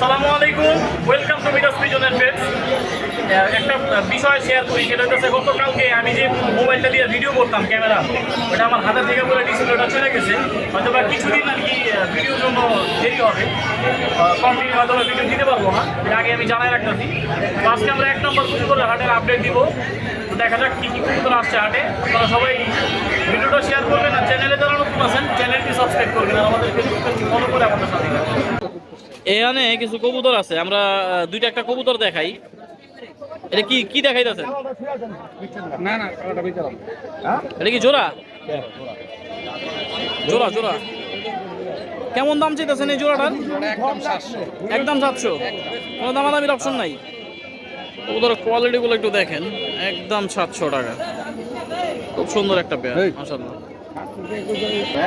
আসসালামু আলাইকুম। Welcome to Midas পিজনের ফ্রেন্ডস একটা বিষয় শেয়ার করি, সেটা হচ্ছে গতকালকে আমি যে মোবাইলটা দিয়ে ভিডিও করতাম, ক্যামেরা, ওটা আমার হাতের থেকে পুরো ডিসপ্লেটা চলে গেছে। হয়তো বা কিছুদিন আর কি ভিডিওর জন্য দেরি হবে। কন্টিনিউ হয়তো ভিডিও দিতে পারব না এর আগে আমি জানাই রাখতেছি। আজকে আমরা এক নম্বর করে হাটের আপডেট দিব। দেখা যাক কী কী কবুতর আসছে হাটে। আপনারা সবাই ভিডিওটা শেয়ার করবেন আর চ্যানেলে যারা নতুন আছেন চ্যানেলটি সাবস্ক্রাইব করবেন আর আমাদের ফেসবুক পেজটি ফলো করে আমাদের সাথে। এখানে কিছু কবুতর আছে আমরা দুইটা একটা কবুতর দেখাই। এটা কি কি দেখাইতেছে না না বিচারাম এটা কি জোড়া? জোড়া জোড়া। কেমন দাম চাইতেছেন এই জোড়াটার? একদম সাতশো। একদম সাতশো। কোনো দামাদামির অপশন নাই? কবুতরের কোয়ালিটিগুলো একটু দেখেন। একদম সাতশো টাকা। খুব সুন্দর একটা পেয়ার এই। মাশাল্লাহ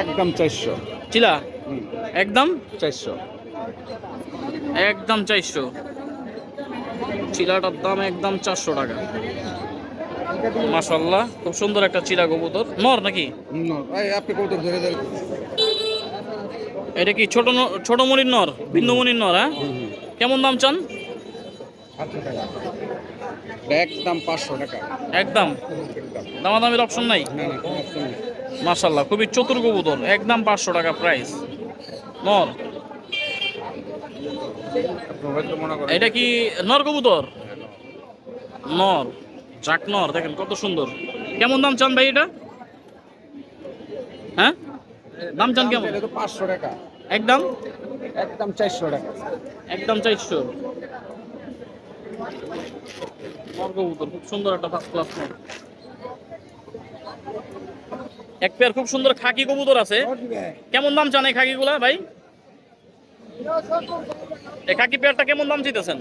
একদম চারশো। চিলা? একদম? চারশো। একদম চারশো। চিলাটার দাম একদম চারশো টাকা। মাশাল্লাহ খুব সুন্দর একটা চিলা কবুতর। নর নাকি? এটা কি ছোট ছোট মনির নর? বিন্দুমণির নর হ্যাঁ? কেমন দাম চান? একদম পাঁচশো টাকা। একদম? দামাদামির অপশন নাই। মাশাল্লাহ খুবই চতুর কবুতর। একদম পাঁচশো টাকা প্রাইস নর আপনি হয়তো মনে করেন এটা কি নর কবুতর? নর চাক নর দেখেন কত সুন্দর। কেমন দাম চান ভাই এটা? হ্যাঁ? দাম চান কেমন? পাঁচশো টাকা। একদম? একদম চারশো টাকা। একদম চারশো। নর কবুতর খুব সুন্দর একটা ফার্স্ট ক্লাস নর। এক পেয়ার খুব সুন্দর খাকি কবুতর আছে। কেমন দাম চান এই খাকিগুলা ভাই? এই খাকি পেয়ারটা কেমন দাম চাইতেছেন?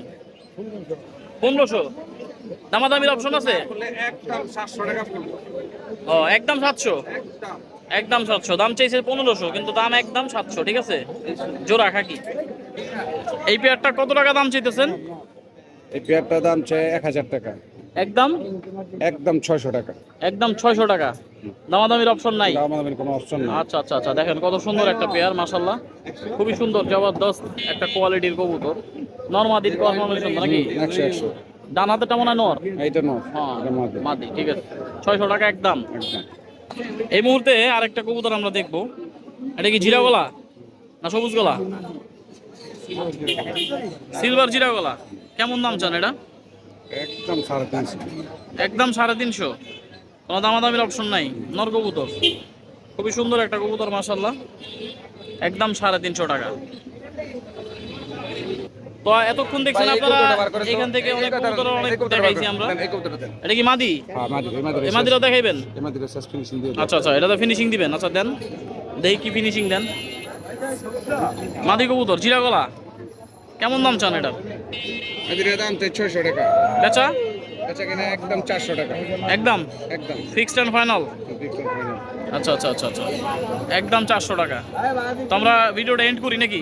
পনেরোশো। দামাদামির অপশন আছে? ও একদম সাতশো? একদম একদম সাতশো। দাম চাইছে পনেরোশো কিন্তু দাম একদম সাতশো ঠিক আছে? জোড়া খাকি এই পেয়ারটা কত টাকা দাম চাইতেছেন? এই পেয়ারটার দাম চাই এক হাজার টাকা। একদম? একদম ছয়শো টাকা। একদম ছয়শো টাকা। দামাদামির অপশন নাই? আমাদের কোনো অপশন নেই। আচ্ছা আচ্ছা আচ্ছা দেখেন কত সুন্দর একটা পেয়ার মাসাল্লাহ খুবই সুন্দর জবরদস্ত একটা কোয়ালিটির কবুতর। নর্মাদির কনফার্মেশন নাকি? একশো একশো। ডান হাতেটা মনে হয় নর? এইটা নয় হ্যাঁ মাদি। ঠিক আছে। ছয়শো টাকা একদম। একদম। এই মুহূর্তে আরেকটা কবুতর আমরা দেখব। এটা কি জিরা গলা না সবুজ গলা সিলভার জিরা গলা কেমন দাম চান এটা? একদম সাড়ে তিনশো। একদম সাড়ে তিনশো। কোনো দামাদামির অপশন নাই। নর কবুতর। খুবই সুন্দর একটা কবুতর মাসাল্লাহ একদম সাড়ে তিনশো টাকা। তো এতক্ষণ দেখছেন আপনারা এখান থেকে অনেক কবুতর অনেক দেখাইছি আমরা। এটা কি মাদি? হ্যাঁ এই দেখাইবেন? আচ্ছা আচ্ছা এটাতে ফিনিশিং দিবেন। আচ্ছা দেন। দেখি কি ফিনিশিং দেন। মাদি কবুতর জিরা গলা। কেমন দাম চান এটার? মাঝের দাম ছয়শো টাকা। বেচা? আচ্ছা কিনা একদম চারশো টাকা। একদম? একদম। ফিক্সড অ্যান্ড ফাইনাল আচ্ছা আচ্ছা আচ্ছা আচ্ছা। একদম চারশো টাকা। তো আমরা ভিডিওটা এন্ড করি নাকি?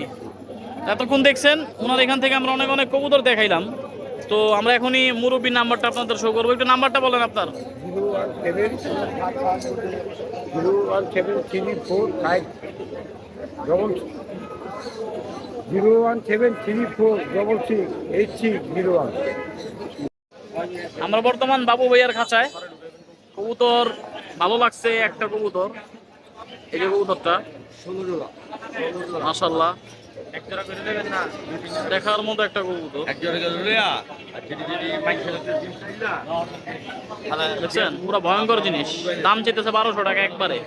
এতক্ষণ দেখছেন ওনার এখান থেকে আমরা অনেক অনেক কবুতর দেখাইলাম। তো আমরা এখনই মুরব্বীর নাম্বারটা আপনাদের শো করব। একটু নাম্বারটা বলেন আপনার। Zero one seven zero one seven three four five. Double zero one seven three four double six eight six zero one. আমরা বর্তমান বাবু ভাইয়ার খাঁচায়। কবুতর ভালো লাগছে, একটা কবুতর। এই যে কবুতরটা। মাশাল্লাহ দেখার মতো একটা কবুতর। দেখছেন? পুরো ভয়ঙ্কর জিনিস। দাম চেতেছে বারোশো টাকা একবারে।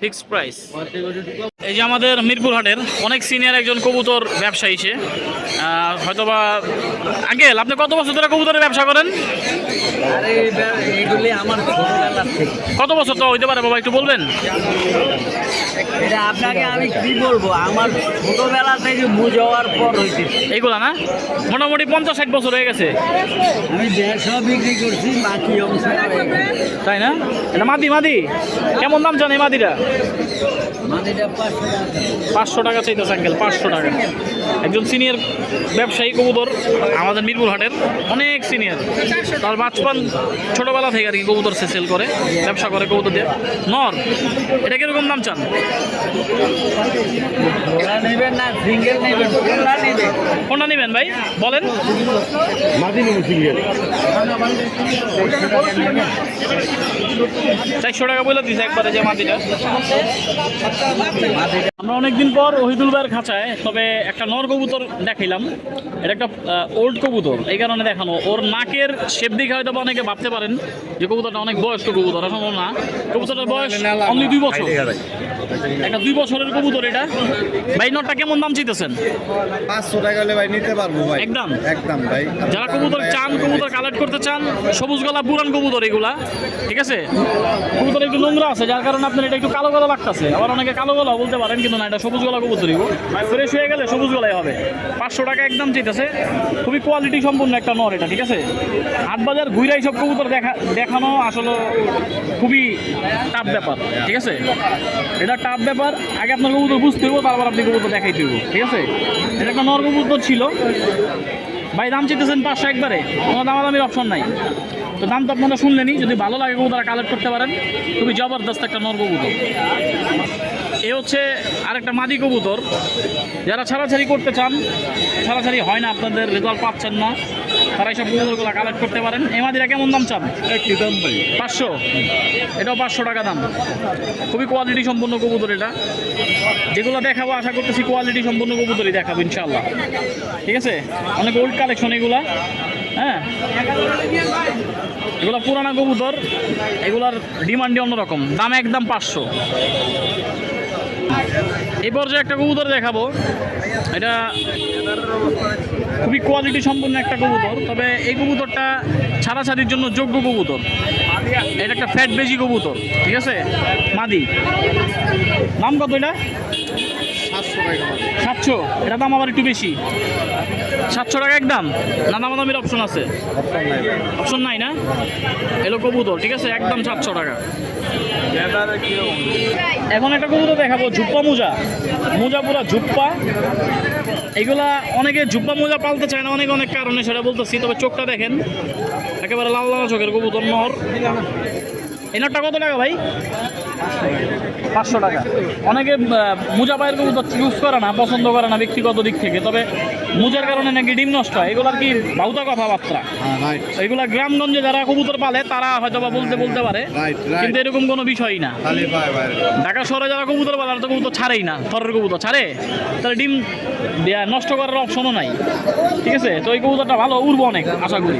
Fixed price. এই যে আমাদের মিরপুর হাটের অনেক সিনিয়র একজন কবুতর ব্যবসায়ী সে। হয়তোবা আঙ্কেল, আপনি কত বছর ধরে কবুতরের ব্যবসা করেন? কত বছর তো হইতে পারে বাবা, একটু বলবেন? আপনাকে আমি কি বলব আমার ছোটবেলা থেকে বুঝ হওয়ার পর হয়েছে এইগুলা না? মোটামুটি পঞ্চাশ ষাট বছর হয়ে গেছে। আমি দেড়শো বিক্রি করছি বাকি অংশ তাই না? এটা মাদি মাদি। কেমন দাম জান মাদিটা? পাঁচশো টাকা। পাঁচশো সাইকেল চাইতেছে আঙ্কেল পাঁচশো টাকা। একজন সিনিয়র ব্যবসায়ী কবুতর আমাদের মিরপুর হাটের অনেক সিনিয়র। তার বাচপান ছোটোবেলা থেকে আর কি কবুতর সে সেল করে ব্যবসা করে কবুতর দিয়ে। নর এটা কীরকম দাম চান? কোনটা নেবেন ভাই? বলেন। চারশো টাকা বলে দিছে একবারে যে মাটিটা। আমরা অনেকদিন পর ওহিদুল ভাইয়ের খাঁচায় তবে একটা নর কবুতর দেখাইলাম। এটা একটা ওল্ড কবুতর। এই কারণে দেখানো। ওর নাকের শেপ দেখে হয়তো বা অনেকে ভাবতে পারেন যে কবুতরটা অনেক বয়স্ক কবুতর এখন না। কবুতরটার বয়স অনলি দুই বছর। একটা দুই বছরের কবুতর এটা। ভাই নটটা কেমন দাম চাইতেছেন? পাঁচশো টাকা হলে ভাই নিতে পারব ভাই। একদম? একদম ভাই। যারা কবুতর চান কবুতর কালেক্ট করতে চান সবুজ গলা পুরান কবুতর এগুলা ঠিক আছে? কবুতর একটু নোংরা আছে যার কারণে আপনার এটা একটু কালো গলা লাগতেছে। আবার অনেকে কালো গলা বলতে পারেন কিন্তু না এটা সবুজ গলা কবুতরই ফ্রেশ হয়ে গেলে সবুজ গলাই হবে। পাঁচশো টাকা একদম চাইতেছে। খুবই কোয়ালিটি সম্পূর্ণ একটা নর এটা ঠিক আছে? হাট বাজার ঘুরে এইসব কবুতর দেখা দেখানো আসলে খুবই টাফ ব্যাপার ঠিক আছে? এটা টাফ ব্যাপার। আগে আপনার কবুতর বুঝতে হইব, তারপর আপনি কবুতর দেখাইতে হইব, ঠিক আছে? এটা একটা নর কবুতর ছিল। ভাই, দাম চাইতেছেন পাঁচশো একবারে। কোনো দামাদামির অপশন নাই। তো দাম তো আপনারা শুনলেনি যদি ভালো লাগে কবুতর কালেক্ট করতে পারেন, খুবই জবরদস্ত একটা নর কবুতর। এ হচ্ছে আরেকটা মাদি কবুতর। যারা ছাড়াছাড়ি করতে চান, ছাড়াছাড়ি হয় না, আপনাদের রেজাল্ট পাচ্ছেন না। তারা এইসব কবুতরগুলো কালেক্ট করতে পারেন। এই মাদিরা কেমন দাম চান? পাঁচশো? এটাও পাঁচশো টাকা দাম। খুবই কোয়ালিটি সম্পন্ন কবুতর এটা। যেগুলো দেখাবো আশা করতেছি কোয়ালিটি সম্পন্ন কবুতরই দেখাবো ইনশাল্লাহ ঠিক আছে? অনেক ওল্ড কালেকশন এগুলা। হ্যাঁ? এগুলো পুরানা কবুতর। এগুলার ডিমান্ডই অন্যরকম। দাম একদম পাঁচশো। এই পর্যায়ে একটা কবুতর দেখাবো। এটা খুবই কোয়ালিটি সম্পন্ন একটা কবুতর, তবে এই কবুতরটা ছাড়াছাড়ির জন্য যোগ্য কবুতর। এটা একটা ফ্যাট বেজি কবুতর, ঠিক আছে? মাদি। নাম কত এটা? সাতশো? এটা দাম আবার একটু বেশি। সাতশো টাকা একদম। না দামাদামির অপশন আছে। অপশন নাই না? এলো কবুতর ঠিক আছে? একদম সাতশো টাকা। এখন একটা কবুতর দেখাবো ঝুপ্পা মোজা। মোজা পুরা ঝুপ্পা। এগুলা অনেকে ঝুপ্পা মোজা পালতে চায় না অনেক অনেক কারণে সেটা বলতেছি। তবে চোখটা দেখেন। একেবারে লাল লাল চোখের কবুতর নর এনারটা কত টাকা ভাই? পাঁচশো টাকা। অনেকে মুজাবাইয়ের কবুতর ইউজ করে না, পছন্দ করে না ব্যক্তিগত দিক থেকে। তবে মোজার কারণে নাকি ডিম নষ্ট হয়? এগুলার কি বাউতা কথাবার্তা? হ্যাঁ এগুলা গ্রামগঞ্জে যারা কবুতর পালে তারা হয়তো বা বলতে বলতে পারে। কিন্তু এরকম কোনো বিষয়ই না। ঢাকা শহরে যারা কবুতর পালে তো কবুতর ছাড়েই না। থরের কবুতর ছাড়ে? তাহলে ডিম দেয়া- নষ্ট করার অপশনও নাই। ঠিক আছে? তো এই কবুতরটা ভালো উড়বো অনেক আশা করি।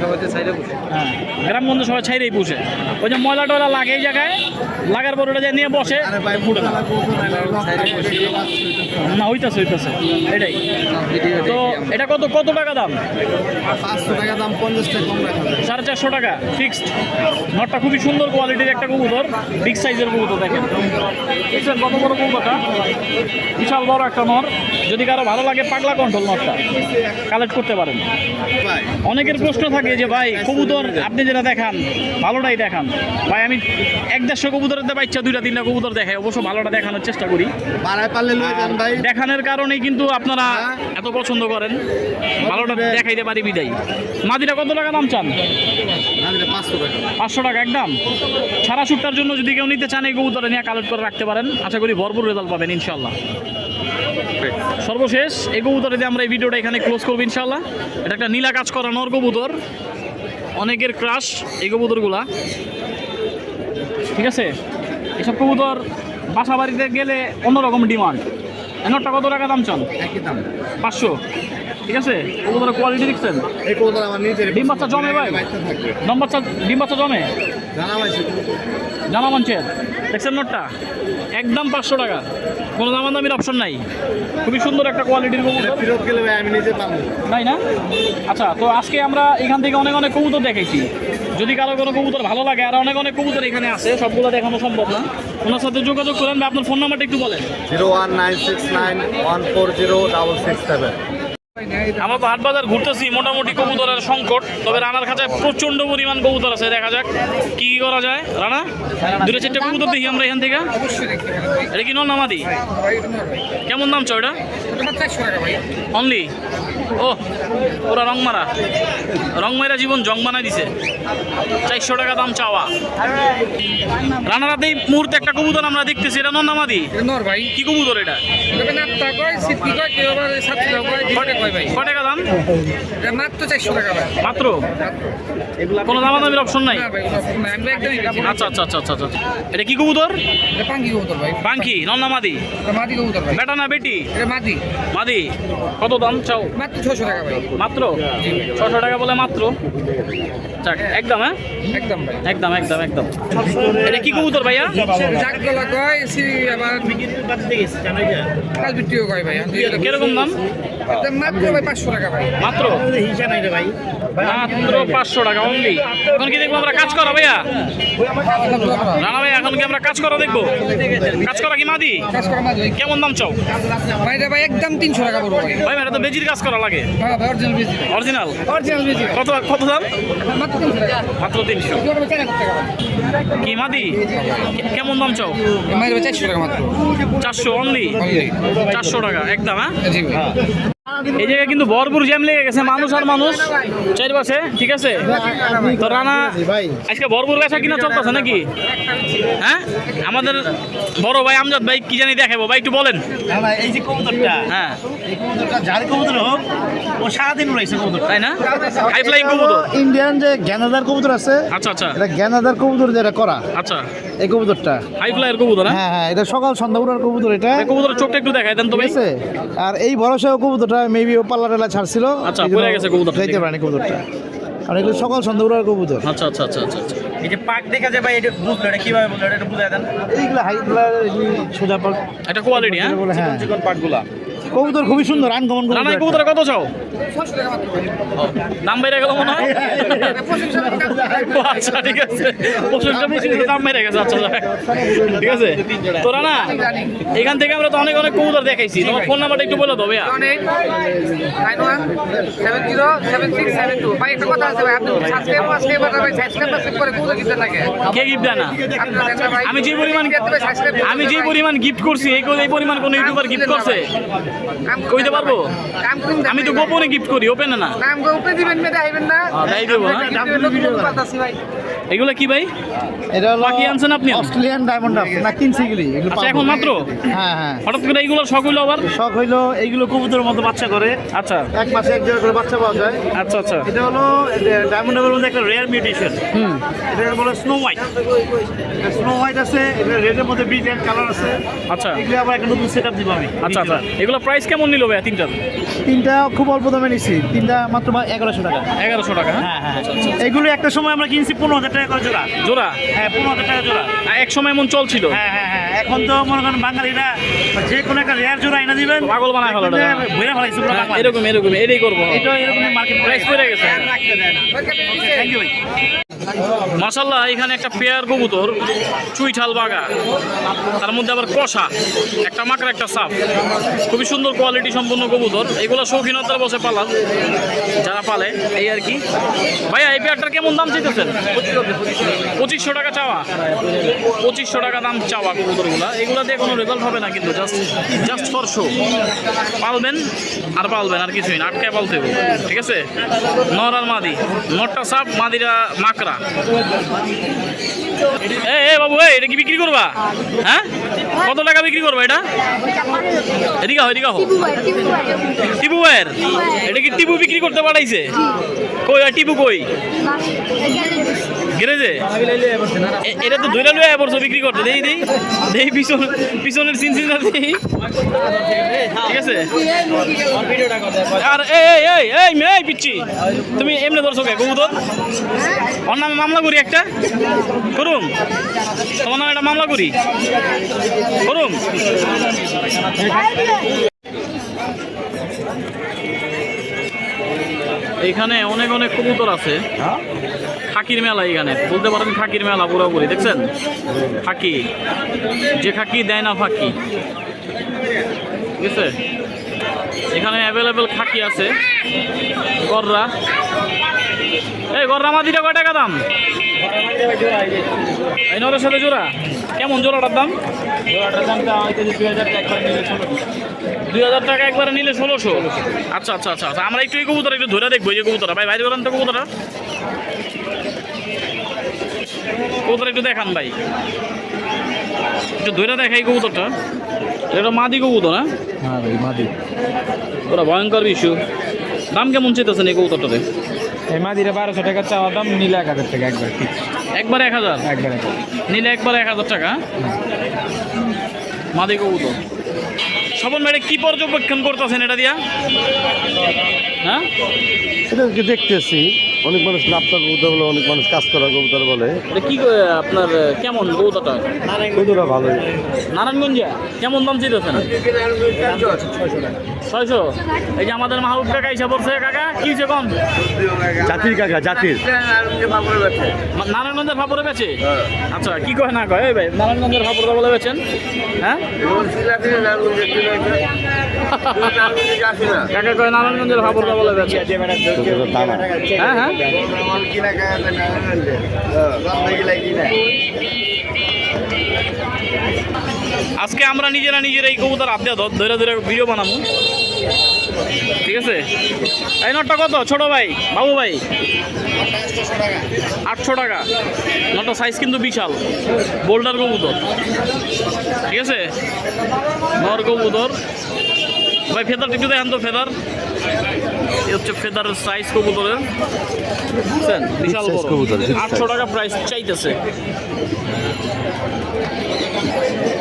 হ্যাঁ গ্রামগঞ্জে সবাই ছাইরেই পুষে। ওই যে ময়লা টয়লা লাগে এই জায়গায় লাগার পর ওটা যে নিয়ে বসে ফুটে না হইতাছে হইতাছে। এটাই। তো এটা কত কত টাকা দাম? টাকা দাম পঞ্চাশ টাকা কম রাখা সাড়ে চারশো টাকা ফিক্সড নটটা খুবই সুন্দর কোয়ালিটির একটা কবুতর বিগ সাইজের কবুতর দেখেন। দেখছেন কত বড় কবুতরটা? বিশাল বড় একটা নর। যদি কারও ভালো লাগে পাগলা কন্ট্রোল নটটা কালেক্ট করতে পারেন। অনেকের প্রশ্ন থাকে যে ভাই কবুতর আপনি যেটা দেখান ভালোটাই দেখান। ভাই আমি এক দেড়শো কবুতরের বাচ্চা দুইটা তিনটা কবুতর দেখাই অবশ্য ভালোটা দেখানোর চেষ্টা করি। বাড়ায় পারলে ভাই। দেখানোর কারণেই কিন্তু আপনারা এত পছন্দ করেন। ভালোটা দেখাইতে পারি বিদায়। মাদিটা কত টাকা দাম চান? পাঁচশো টাকা। একদম। সারা শুটটার জন্য যদি কেউ নিতে চান এই কবুতরে নিয়ে কালেক্ট করে রাখতে পারেন। আশা করি ভরপুর রেজাল্ট পাবেন ইনশাল্লাহ সর্বশেষ এই কবুতরে দিয়ে আমরা এই ভিডিওটা এখানে ক্লোজ করব ইনশাল্লাহ এটা একটা নীলা কাজ করা নর কবুতর। অনেকের ক্রাশ এই কবুতরগুলা। ঠিক আছে? এসব কবুতর বাসা বাড়িতে গেলে অন্যরকম ডিমান্ড এনরটা কত টাকা দাম চান? একই দাম। পাঁচশো। ঠিক আছে? কবুতরের কোয়ালিটি দেখছেন? এই কবুতর আমার নিজের ডিম বাচ্চা জমে ভাই? ডিম বাচ্চা ডিম বাচ্চা জমে? জানা মঞ্চের দেখছেন নোটটা? একদম পাঁচশো টাকা। কোনো দামাদামির অপশন নাই। খুবই সুন্দর একটা কোয়ালিটির কবুতর। ফেরত গেলে ভাই আমি নিজে পাবো নাই না? আচ্ছা তো আজকে আমরা এখান থেকে অনেক অনেক কবুতর দেখেছি যদি কারও কোনো কবুতর ভালো লাগে আর অনেক অনেক কবুতর এখানে আছে সবগুলো দেখানো সম্ভব না। ওনার সাথে যোগাযোগ করেন বা আপনার ফোন নাম্বারটা একটু বলেন। Zero one nine six nine one four zero double six seven. আমরা তো হাট বাজার ঘুরতেছি মোটামুটি কবুতরের সংকট তবে রানার খাঁচায় প্রচণ্ড পরিমাণ কবুতর আছে দেখা যাক কি করা যায়। রানা দুটো চারটে কবুতর দেখি আমরা এখান থেকে। এটা কি নামাদি কেমন দাম চয়টা অনলি ও ওরা রং মারা। রং মারা জীবন জং বানাই দিছে। চারশো টাকা দাম চাওয়া। রানারাতে এই মুহূর্তে একটা কবুতর আমরা দেখতেছি এটা নন্দামাদি। নর ভাই। কি কবুতর এটা? টাকা দাম? মাত্র চারশো টাকা মাত্র? কোনো দামাদামির অপশন নাই? আচ্ছা আচ্ছা আচ্ছা আচ্ছা আচ্ছা। এটা কি কবুতর? এটা পাঙ্কি কবুতর ভাই। পাঙ্কি নন্না মাদি কবুতর ভাই। বেটা না বেটি? মাদি। মাদি। কত দাম চাও? মাত্র ছশো টাকা ভাই। মাত্র? ছশো টাকা বলে মাত্র? যাক একদম হ্যাঁ? একদম ভাই। একদম একদম একদম। এটা কি কবুতর ভাইয়া? জাক কয়? সি আবার কাজ বিক্রিও কয় ভাই? কীরকম দাম? মাত্র পাঁচশো টাকা ভাই। মাত্র? পাঁচশো টাকা অনলি এখন কি দেখব আমরা কাজ করা ভাইয়া? রানা ভাই এখন কি আমরা কাজ করা দেখব? কাজ করা কি মাদি? কেমন দাম চাও? ভাই ভাই একদম তিনশো টাকা পড়ব ভাই। তো বেজির কাজ করা লাগে। হ্যাঁ অরিজিনাল অরিজিনাল কত কত দাম? মাত্র তিনশো কি মাদি? কেমন দাম চাও? চারশো টাকা মাত্র। চারশো অনলি চারশো টাকা একদম হ্যাঁ? এই জায়গায় কিন্তু ভরপুর জ্যাম লেগে গেছে মানুষ আর মানুষ চারপাশে ঠিক আছে? তো রানা আজকে ভরপুর বেচা কিনা চলতেছে নাকি? হ্যাঁ? আমাদের বড় ভাই আমজাদ ভাই কি জানি দেখাবো ভাই একটু বলেন। এই যে কবুতরটা হ্যাঁ। এই কবুতরটা যার কবুতর হোক ও সারাদিন রয়েছে কবুতর। তাই না? হাই ফ্লাইং কবুতর। ইন্ডিয়ান যে জ্ঞানাদার কবুতর আছে আচ্ছা আচ্ছা। এটা জ্ঞানাদার কবুতর যেটা করা। আচ্ছা। এই কবুতরটা? হাই ফ্লাইয়ের কবুতর হ্যাঁ হ্যাঁ হ্যাঁ এটা সকাল সন্ধ্যা উড়ার কবুতর এটা। এই কবুতরের চোখটা একটু দেখাই দেন তো ঠিক ভাই আছে? আর এই ভরসা কবুতরটা মেবি ও পাল্লা টাল্লা ছাড়ছিল। আচ্ছা, পড়ে গেছে কবুতরটা। যাইতে পারেনি কবুতরটা। আর এগুলো সকাল সন্ধ্যা উড়ার কবুতর। আচ্ছা আচ্ছা আচ্ছা আচ্ছা আচ্ছা। এই যে পাক দেখা যায় ভাই এটা বুঝলো এটা কীভাবে বুঝলো এটা একটু বুঝাই দেন। এইগুলো হাইগুলা সোজা পাক। এটা কোয়ালিটি হ্যাঁ? হ্যাঁ। চিকন পাকগুলা। কবুতর খুবই সুন্দর আনকমন রানা কবুতর কত চাও? ছশো টাকা মাত্র। দাম বেড়ে গেল মনে হয়? পঁচিশশো টাকা। ও আচ্ছা ঠিক আছে। পঁচিশটা পঁচিশটা দাম বেড়ে গেছে আচ্ছা। ঠিক আছে? তোরা না এখান থেকে আমরা তো অনেক অনেক কবুতর দেখাইছি। তোমার ফোন নাম্বারটা একটু বলে দেবে কে গিফট দেয় না? আমি যে পরিমাণ আমি যে পরিমাণ গিফট করছি এই এই পরিমাণ কোন ইউটিউবার গিফট করছে? কইতে পারব? আমি তো গোপনে গিফট করি ওপেনে না। নাম গো উপরে দিবেন না। হ্যাঁ, তাই দেবো, হ্যাঁ। ভাই। এগুলো কি ভাই? এটা হলো বাকি আনছেন আপনি? অস্ট্রেলিয়ান ডায়মন্ড ডাব না কিনছি এগুলি এগুলো আচ্ছা এখন মাত্র? হ্যাঁ হ্যাঁ। হঠাৎ করে এইগুলো শখ হইল আবার? শখ হইল এইগুলো কবুতরের মতো বাচ্চা করে। আচ্ছা। এক মাসে এক জায়গা করে বাচ্চা পাওয়া যায়। আচ্ছা আচ্ছা। এটা হলো ডায়মন্ড ডাবের মধ্যে একটা রেয়ার মিউটেশন হুম। এটা বলে স্নো হোয়াইট স্নো হোয়াইট আছে এটা রেডের মধ্যে ব্রিলিয়ান্ট কালার আছে। আচ্ছা। এগুলো আবার একটা নতুন সেট আপ দিব আমি। আচ্ছা আচ্ছা। এগুলো প্রাইস কেমন নিল ভাইয়া তিনটা? তিনটা খুব অল্প দামে নিছি। তিনটা মাত্র এগারোশো টাকা। এগারোশো টাকা হ্যাঁ? হ্যাঁ হ্যাঁ এগুলো একটা সময় আমরা কিনছি পনেরো হাজার টাকা করে জোড়া। জোড়া? হ্যাঁ পনেরো হাজার টাকা জোড়া। এক সময় এমন চলছিল? হ্যাঁ হ্যাঁ হ্যাঁ এখন তো মনে করেন বাঙালিরা যে কোনো একটা রেয়ার জোড়া এনে দিবেন পাগল বানায় ওটা। ভরে ফেলাইছে পুরো হ্যাঁ, এরকম এরকম এটাই করব। এটা এরকম মার্কেট প্রাইস পড়ে গেছে। থ্যাংক ইউ ভাই। মাসাল্লাহ এখানে একটা পেয়ার কবুতর, চুইঠাল বাগা তার মধ্যে আবার কষা, একটা মাকড়া, একটা সাপ। খুবই সুন্দর কোয়ালিটি সম্পন্ন কবুতর। এগুলো শৌখিনতার বসে পালান, যারা পালে, এই আর কি। ভাইয়া, এই পেয়ারটার কেমন দাম চাইতেছেন? পঁচিশশো টাকা চাওয়া। পঁচিশশো টাকা দাম চাওয়া কবুতরগুলা। এগুলা দিয়ে কোনো রেজাল্ট হবে না কিন্তু জাস্ট জাস্ট ফর শো পালবেন আর পালবেন, আর কিছুই না। আটকায় পালতে ঠিক আছে? নর আর মাদি। নরটা সাপ, মাদিরা মাকড়া। এ এ বাবু এ এটা কি বিক্রি করবা? হ্যাঁ? কত টাকা বিক্রি করবা এটা? এদিকে হো এদিকে টিপু ভাইয়ের? এটা কি টিপু বিক্রি করতে পাঠাইছে? কই, আর টিপু কই? গ্যারেজে এটা তো ধৈর্য লয়ে পড়ছো, বিক্রি করতে। দেই দেই দেই, পিছন, পিছনের সিন সিন দেই ঠিক আছে? আর, এই এই এই মেয়ে পিচ্ছি। তুমি এমনি ধরছো কে, কবুতর? ওর নামে মামলা করি একটা? করুম। তোমার নামে একটা মামলা করি করুম। এইখানে অনেক অনেক কবুতর আছে। খাকির মেলা এখানে। বলতে পারেন খাকির মেলা পুরোপুরি, দেখছেন? খাকি। যে খাকি দেয় না ফাঁকি। ঠিক আছে? এখানে অ্যাভেলেবেল খাকি আছে। গররা। এই গররা মাদিটা কয় টাকা দাম? এই নরের সাথে জোড়া। কেমন জোড়াটার দাম? দুই হাজার টাকা একবারে নিলে ষোলোশো? আচ্ছা আচ্ছা আচ্ছা আচ্ছা আমরা একটু এই কবুতর একটু ধরে দেখব এই যে কবুতরা ভাই বাইরে করেন তো কবুতরা কবুতর একটু দেখান ভাই। একটু ধরে দেখাই কবুতরটা। এটা মাদি কবুতর হ্যাঁ? হ্যাঁ ভাই মাদি। ওরা ভয়ঙ্কর বিশু দাম কেমন চেতেছেন এই কবুতরটাতে? এই মাদিরা বারোশো টাকা চাওয়া দাম নিলে এক হাজার টাকা একবার ঠিক একবার এক হাজার? একবার নিলে একবার এক হাজার টাকা? মাদি কবুতর। স্বপন ম্যাডে কি পর্যবেক্ষণ করতেছেন এটা দিয়া? হ্যাঁ? এটাকে দেখতেছি। অনেক মানুষ নাপ্তা কবুতর বলে অনেক মানুষ কাজ করা কবুতর বলে। এটা কি করে আপনার কেমন কবুতরটা? কবুতরটা ভালোই। নারায়ণগঞ্জে? কেমন দাম চেয়েছেন ছয়শো। এই যে আমাদের মাহবুব কাকা হিসাব পড়ছে কাকা কি হয়েছে কম? জাতির কাকা জাতির। নারায়ণগঞ্জের ফাপড়ে বেচে? আচ্ছা কি কয় না কয়? এই ভাই নারায়ণগঞ্জের ফাপড়টা বলে বেচেন হ্যাঁ হ্যাঁ হ্যাঁ। আজকে আমরা নিজেরা নিজেরা এই কবুতর আপনি ধরে ধরে ভিডিও বানাবো। ঠিক আছে? এই নটটা কত? ছোট ভাই? বাবু ভাই? আটশো টাকা। নটটা সাইজ কিন্তু বিশাল। বোল্ডার কবুতর। ঠিক আছে? নর কবুতর। ভাই ফেদার একটু দেখান তো ফেদার। এই হচ্ছে ফেদার সাইজ কবুতরের। বুঝছেন? বিশাল বড়। আটশো টাকা প্রাইস চাইতেছে।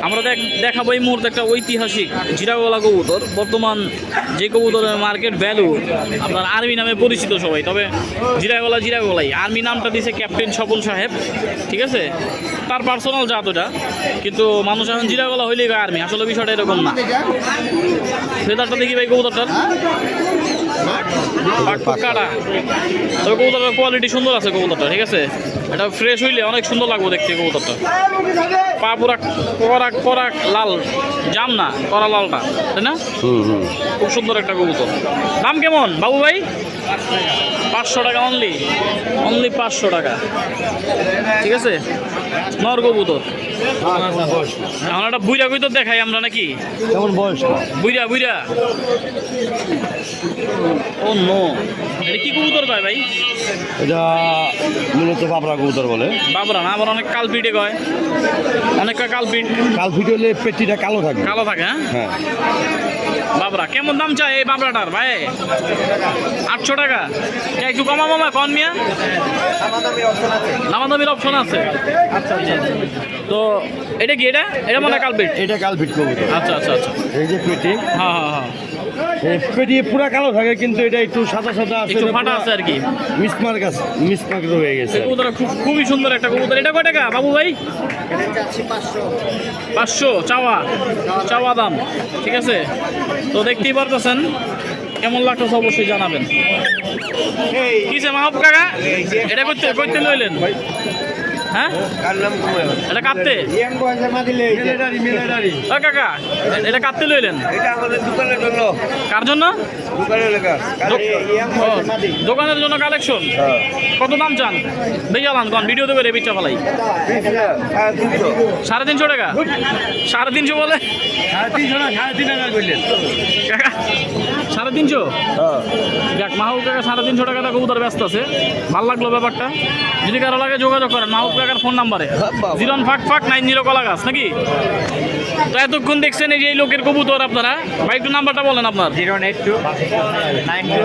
আমরা দেখ দেখাবো এই মুহূর্তে একটা ঐতিহাসিক জিরাগোলা কবুতর। বর্তমান যে কবুতরের মার্কেট ভ্যালু আপনার আর্মি নামে পরিচিত সবাই। তবে জিরাগোলা জিরাগোলাই আর্মি নামটা দিছে ক্যাপ্টেন স্বপন সাহেব, ঠিক আছে? তার পার্সোনাল জাত ওটা। কিন্তু মানুষ এখন জিরাগোলা হইলেই আর্মি আসলে বিষয়টা এরকম না। ফেদারটা দেখি ভাই কবুতরটার। কাটা তবে কবুতরের কোয়ালিটি সুন্দর আছে কবুতরটা ঠিক আছে? এটা ফ্রেশ হইলে অনেক সুন্দর লাগবে দেখতে কবুতরটা। পা পুরা করা করা লাল জাম না করা লালটা তাই না? খুব সুন্দর একটা কবুতর। দাম কেমন বাবু ভাই পাঁচশো টাকা অনলি অনলি পাঁচশো টাকা। ঠিক আছে? নর কবুতর। এখন একটা বুইরা কবুতর দেখাই আমরা নাকি? কেমন বয়স? বুইরা বুইরা। Oh no. এটা কি কবুতর কয় ভাই? এটা মূলত বাবরা কবুতর বলে। বাবরা না আবার অনেক কালপিটে কয়। অনেক কালপিট কাল ফিট হলে পেটিটা কালো থাকে। কালো থাকে হ্যাঁ? হ্যাঁ। বাবরা কেমন দাম চাই এই বাবরাটার ভাই? আটশো টাকা। একটু কমা মামা কন মিয়া? নামা দামির অপশন আছে। তো এটা কি এটা? এটা মনে কালপিট এটা কালপিট করব আচ্ছা আচ্ছা আচ্ছা। এই যে পেটি। হ্যাঁ হ্যাঁ হ্যাঁ। এই পেটি পুরা কালো থাকে কিন্তু এটা একটু সাদা সাদা আছে একটু ফাটা আছে আর কি। মিসমার্ক আছে মিসমার্ক হয়ে গেছে। কবুতর খুব খুবই সুন্দর একটা কবুতর। এটা কয় টাকা বাবু ভাই? পাঁচশো চাওয়া। চাওয়া দাম ঠিক আছে? তো দেখতেই পারতেছেন কেমন লাগতেছে অবশ্যই জানাবেন। কিসে মাহবুব কাকা? এটা করতে করতে লইলেন? হ্যাঁ? এটা কাটতে ও কাকা এটা কাটতে লইলেন? কার জন্য? দোকানের জন্য কালেকশন? কত দাম চান? দেখে আলান কন ভিডিও দেবে রে বিচ্চা ফেলাই সাড়ে তিনশো। টাকা? সাড়ে তিনশো বলে? কাকা সাড়ে তিনশো? দেখ মাহবুব কাকা সাড়ে তিনশো টাকাটা কবুতর ব্যস্ত আছে। ভালো লাগল ব্যাপারটা। যদি কারও লাগে যোগাযোগ করেন মাহবুব কাকার ফোন নাম্বারে। জিরো ফাঁক ফাঁক নাইন জিরো কলা গাছ নাকি? তো এতক্ষণ দেখছেন এই যে এই লোকের কবুতর আপনারা? ভাই একটু নাম্বারটা বলেন আপনার। Zero eight two nine two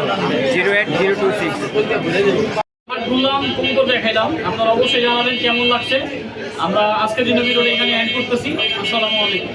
zero eight zero two six. ঘুরলাম কবুতর দেখাইলাম। আপনারা অবশ্যই জানাবেন কেমন লাগছে। আমরা আজকের দিনে ভিডিওটা এখানে এন্ড করতেছি। আসসালামু আলাইকুম।